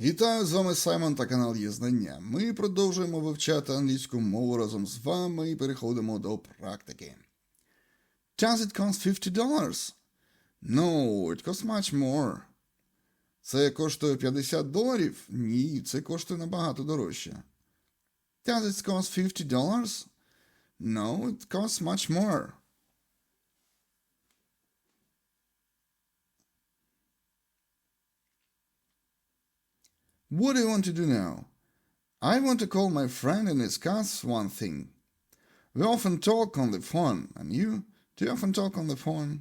Вітаю з вами Саймон та канал Є Знання. Ми продовжуємо вивчати англійську мову разом з вами і переходимо до практики. Does it cost $50? No, it costs much more. Це коштує 50 доларів? Ні, це коштує набагато дорожче. Does it cost $50? No, it costs much more. What do you want to do now? I want to call my friend and discuss one thing. We often talk on the phone, and you? Do you often talk on the phone?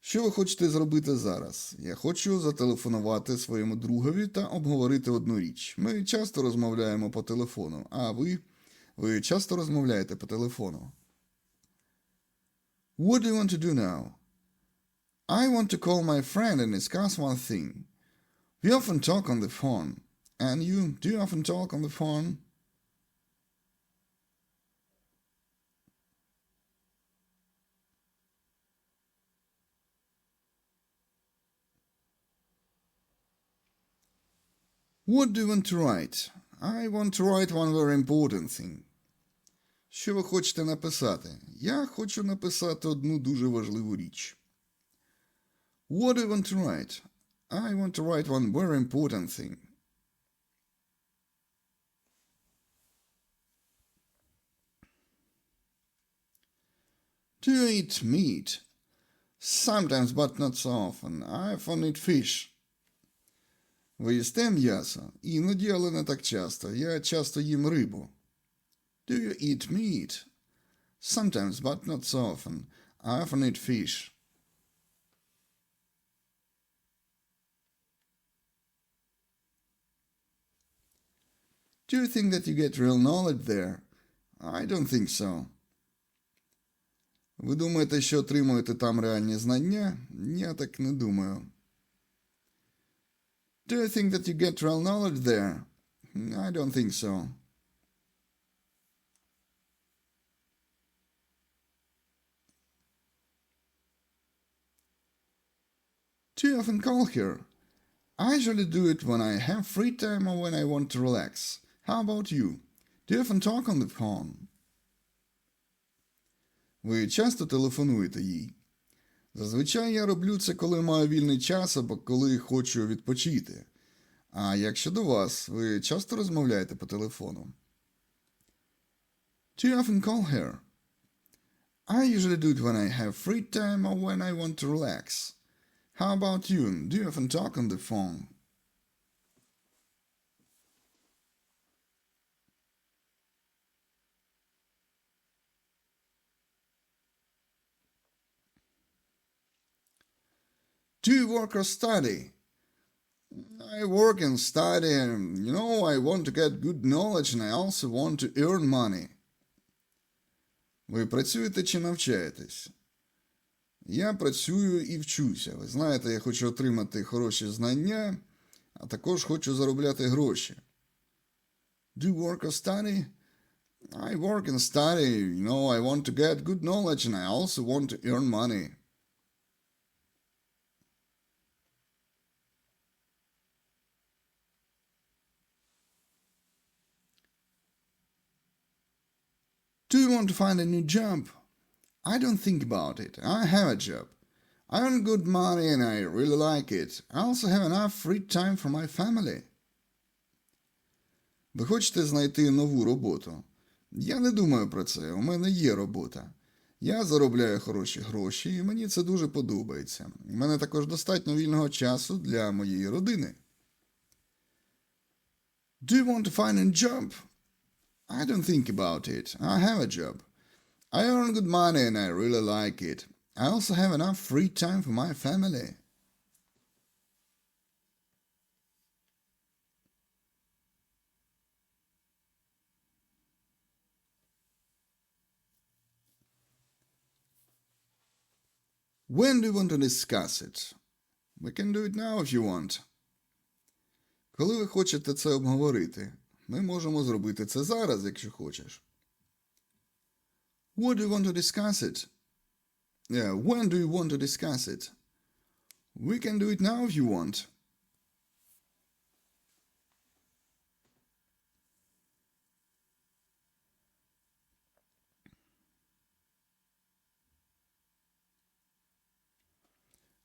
Що ви хочете зробити зараз? Я хочу зателефонувати своєму другові та обговорити одну річ. Ми часто розмовляємо по телефону, а ви? Ви часто розмовляєте по телефону. What do you want to do now? I want to call my friend and discuss one thing. We often talk on the phone. And you, do you often talk on the phone? What do you want to write? I want to write one very important thing. Що ви хочете написати? Я хочу написати одну дуже важливу річ. What do you want to write? I want to write one very important thing. Do you eat meat? Sometimes, but not so often. I often eat fish. Ви їсте м'ясо? Іноді, але не так часто. Я часто їм рибу. Do you eat meat? Sometimes, but not so often. I often eat fish. Do you think that you get real knowledge there? I don't think so. Ви думаєте, що отримуєте там реальні знання? Я так не думаю. Do you think that you get real knowledge there? I don't think so. Do you often call her? I usually do it when I have free time or when I want to relax. How about you? Do you often talk on the phone? Ви часто телефонуєте їй? Зазвичай я роблю це, коли маю вільний час або коли хочу відпочити. А як щодо вас, ви часто розмовляєте по телефону? Do you often call her? I usually do it when I have free time or when I want to relax. How about you? Do you often talk on the phone? Do you work or study? I work and study, you know, I want to get good knowledge and I also want to earn money. Ви працюєте чи навчаєтесь? Я працюю і вчуся. Ви знаєте, я хочу отримати хороші знання, а також хочу заробляти гроші. Do you work or study? I work and study. You know, I want to get good knowledge and I also want to earn money. Do you want to find a new job? I don't think about it. I have a job. I earn good money and I really like it. I also have enough free time for my family. Ви хочете знайти нову роботу? Я не думаю про це. У мене є робота. Я заробляю хороші гроші, і мені це дуже подобається. У мене також достатньо вільного часу для моєї родини. Do you want to find a job? I don't think about it. I have a job. I earn good money and I really like it. I also have enough free time for my family. When do you want to discuss it? We can do it now if you want. Коли ви хочете це обговорити, ми можемо зробити це зараз, якщо хочеш. What do you want to discuss it? Yeah, when do you want to discuss it? We can do it now if you want.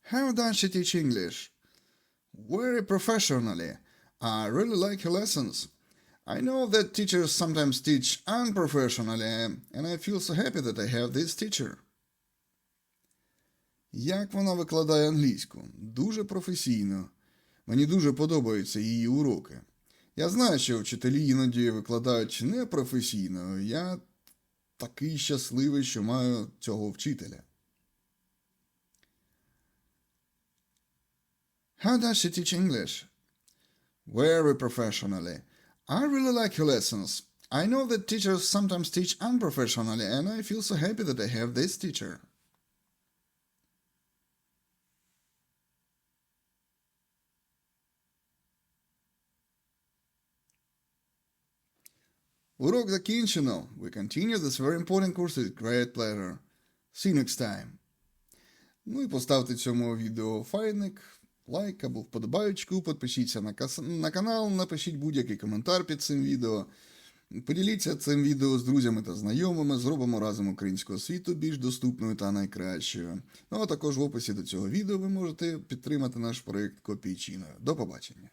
How does she teach English? Very professionally. I really like her lessons. I know that teachers sometimes teach unprofessionally, and I feel so happy that I have this teacher. Як вона викладає англійську? Дуже професійно. Мені дуже подобаються її уроки. Я знаю, що вчителі іноді викладають непрофесійно. Я такий щасливий, що маю цього вчителя. How does she teach English? Very professionally. I really like her lessons. I know that teachers sometimes teach unprofessionally, and I feel so happy that I have this teacher. Урок закінчено. We continue this very important course with great pleasure. See you next time. Ну і поставте цьому відео файник, Лайк або вподобаючку, підпишіться на, на канал, напишіть будь-який коментар під цим відео. Поділіться цим відео з друзями та знайомими, зробимо разом українську освіту більш доступною та найкращою. Ну а також в описі до цього відео ви можете підтримати наш проєкт копійчиною. До побачення!